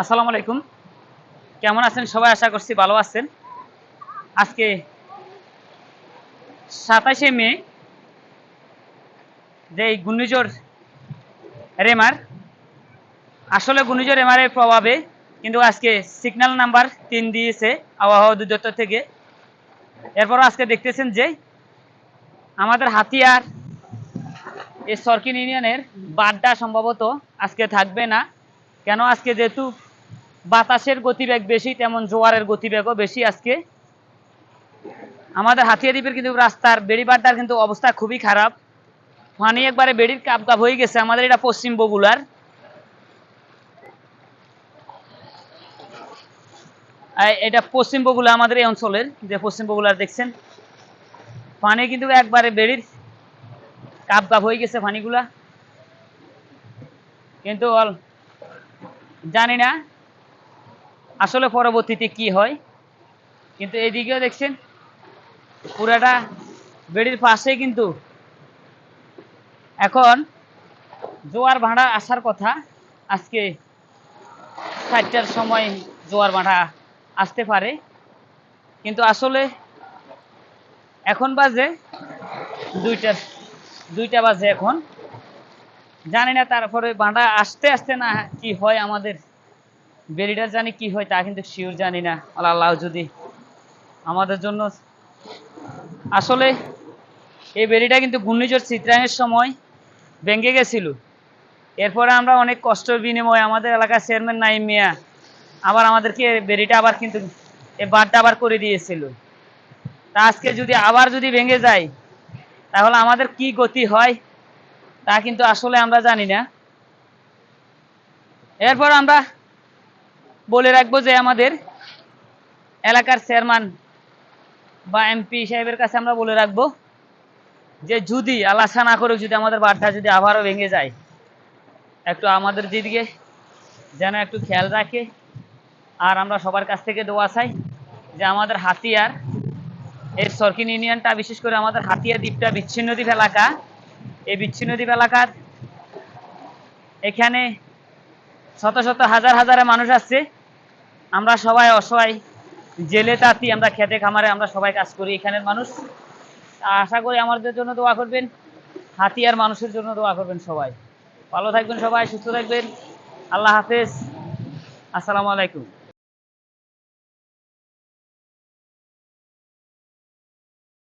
আসসালামু আলাইকুম। কেমন আছেন? সবাই আশা করছি ভালো আছেন। আজকে সাতাশে মে, যে ঘূর্ণিঝড় রেমার, আসলে ঘূর্ণিঝড় রেমারের প্রভাবে কিন্তু আজকে সিগন্যাল নাম্বার তিন দিয়েছে আবহাওয়া অধিদপ্তর থেকে। এরপর আজকে দেখতেছেন যে আমাদের হাতিয়ার, এই সরকিন ইউনিয়নের বাড্ডা সম্ভবত আজকে থাকবে না। কেন আজকে যেহেতু বাতাসের গতিবেগ বেশি, তেমন জোয়ারের গতিবেগও বেশি আজকে। আমাদের হাতিয়া দ্বীপের কিন্তু রাস্তার বেড়িবাড্ডার কিন্তু অবস্থা খুবই খারাপ। পানি একবারে বেড়ির কাপ কাপ হয়ে গেছে আমাদের এটা পশ্চিম বগুলার এটা পশ্চিম বগুলা আমাদের এই অঞ্চলের, যে পশ্চিম বগুলার দেখছেন। পানি কিন্তু একবারে বেড়ির কাপ কাপ হয়ে গেছে পানিগুলা কিন্তু জানি না। আসলে পরবর্তীতে কি হয়? কিন্তু এদিকেও দেখছেন, পুরাটা বেড়ির পাশে কিন্তু এখন জোয়ার ভাড়া আসার কথা। আজকে চারটার সময় জোয়ার ভাড়া আসতে পারে। কিন্তু আসলে এখন বাজে দুইটার, দুইটা বাজে এখন। জানি না তারপরে বাঁধা আসতে আসতে না কি হয় আমাদের। বেরিটার জানি কি হয় তা কিন্তু শিওর জানি না, আল্লাহ যদি আমাদের জন্য। আসলে এই বেরিটা কিন্তু ঘূর্ণিঝড় চিত্রায়নের সময় ভেঙে গেছিল। এরপরে আমরা অনেক কষ্টের বিনিময়ে আমাদের এলাকার চেয়ারম্যান নাইম মিয়া আবার আমাদেরকে বেরিটা আবার কিন্তু এ বাঁধটা আবার করে দিয়েছিল। তা আজকে যদি আবার যদি ভেঙে যায়, তাহলে আমাদের কি গতি হয় তা কিন্তু আসলে আমরা জানি না। এরপর আমরা বলে রাখব যে আমাদের এলাকার চেয়ারম্যান বা এমপি সাহেবের কাছে আমরা বলে রাখব যে যদি আলাসা না করে যদি আমাদের বাড়িটা যদি আবারও ভেঙে যায়, একটু আমাদের দিদিকে যেন একটু খেয়াল রাখে আর আমরা সবার কাছ থেকে দোয়া চাই যে আমাদের হাতিয়ার, এই সরকিন ইউনিয়নটা, বিশেষ করে আমাদের হাতিয়া দ্বীপটা, বিচ্ছিন্ন দ্বীপ এলাকা, এই বিচ্ছিন্ন দ্বীপ এলাকার এখানে শত শত হাজার হাজারে মানুষ আসছে। আমরা সবাই অসহায়, জেলে তাঁতি, আমরা খেতে খামারে আমরা সবাই কাজ করি এখানের মানুষ। আশা করি আমাদের জন্য দোয়া করবেন, হাতিয়ার মানুষের জন্য দোয়া করবেন সবাই। ভালো থাকবেন সবাই, সুস্থ থাকবেন। আল্লাহ হাফেজ। আসসালামু আলাইকুম।